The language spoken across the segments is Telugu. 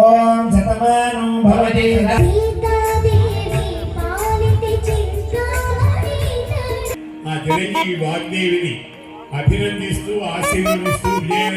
ఓం శతమానం భవతి. ఆ చిరంజీవి వాగ్దేవిని అభినందిస్తూ ఆశీర్వదిస్తూ విజయ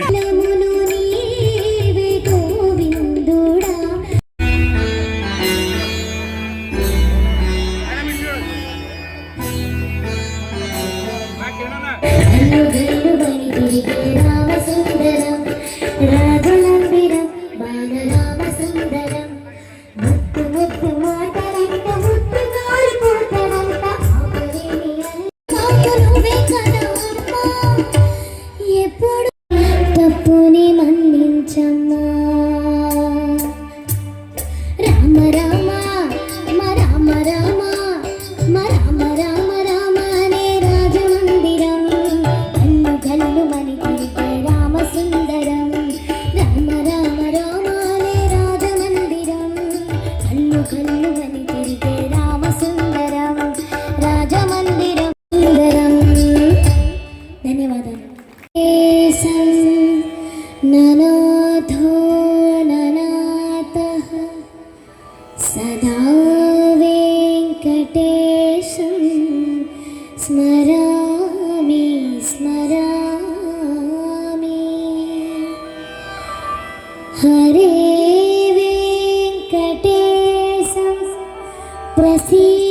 ननाथो ननः सदा वेङ्कटेशं स्मरामि स्मरामि। हरे वेङ्कटेशं प्रसी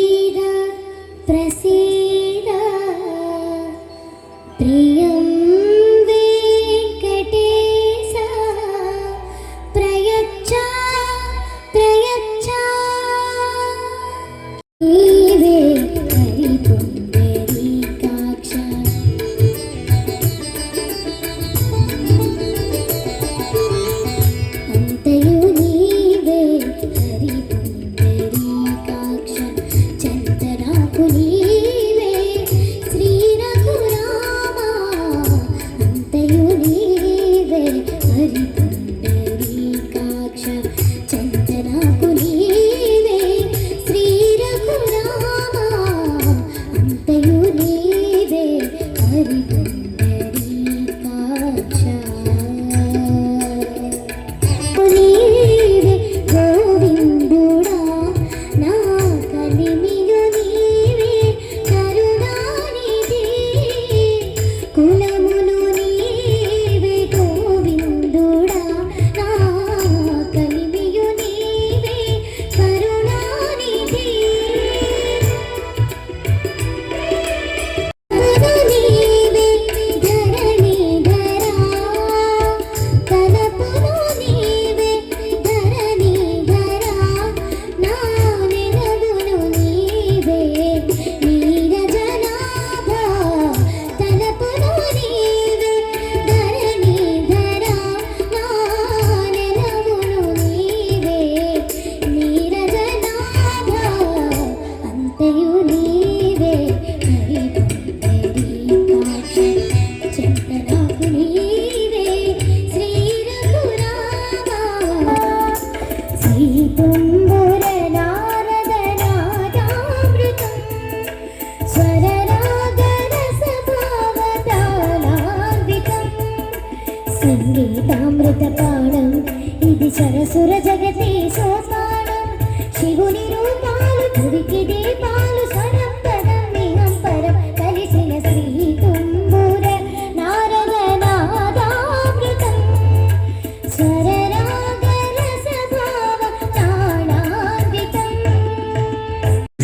പറയുനീ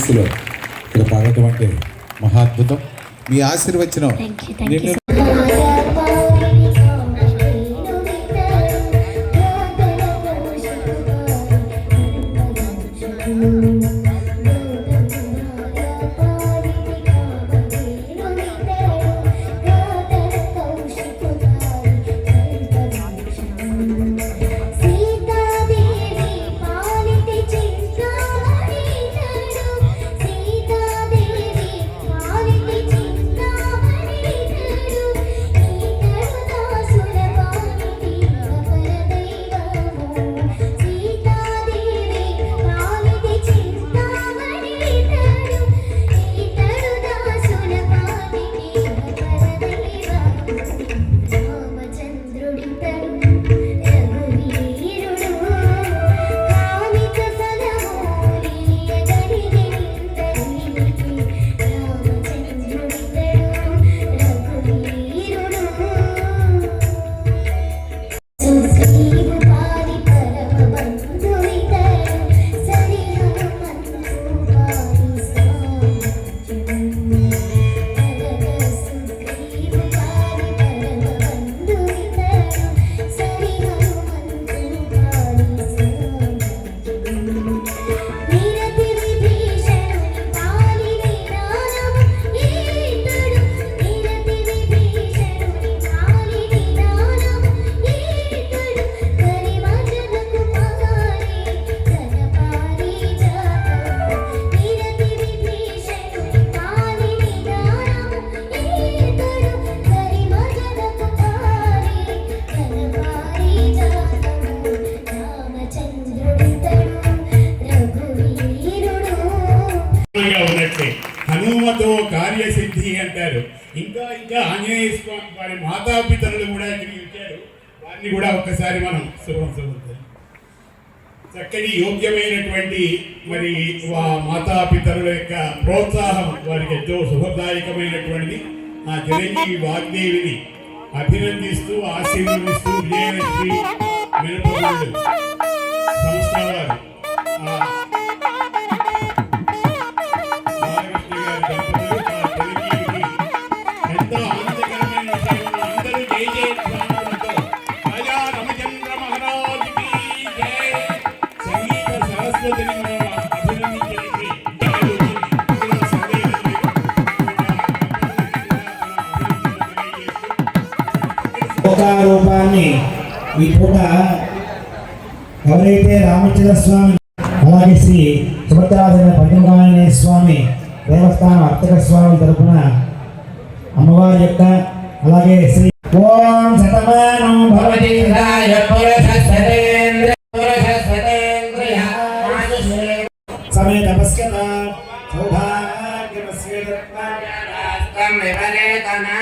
ఆశీస్సులు ఇక్కడ పడటం అంటే మహాద్భుతం మీ ఆశీర్వచనం Thank you. ఆంజనేయ స్వామి వారి మాతాపితరులు కూడా ఇక్కడికి వచ్చారు. వారిని కూడా ఒక్కసారి మనం శుభం శుభం చక్కటి యోగ్యమైనటువంటి మరి వా మాతాపితరుల యొక్క ప్రోత్సాహం వారికి ఎంతో శుభదాయకమైనటువంటిది. ఆ చిరంజీవి వాగ్దేవిని అభినందిస్తూ ఆశీర్వదిస్తూ విజయలక్ష్మి మినపగుళ్ళు సంస్థ వారు. రూపాన్ని ఈ పూట ఎవరైతే రామచంద్ర స్వామి అలాగే శ్రీ సుభద్రాజన పద్మకాళినేయ స్వామి దేవస్థానం అర్చక స్వామి తరపున అమ్మవారి యొక్క అలాగే శ్రీ ఓం శతమానం భవతి సమయ తపస్కత సౌభాగ్యమస్య రాష్ట్రం విపరీతనా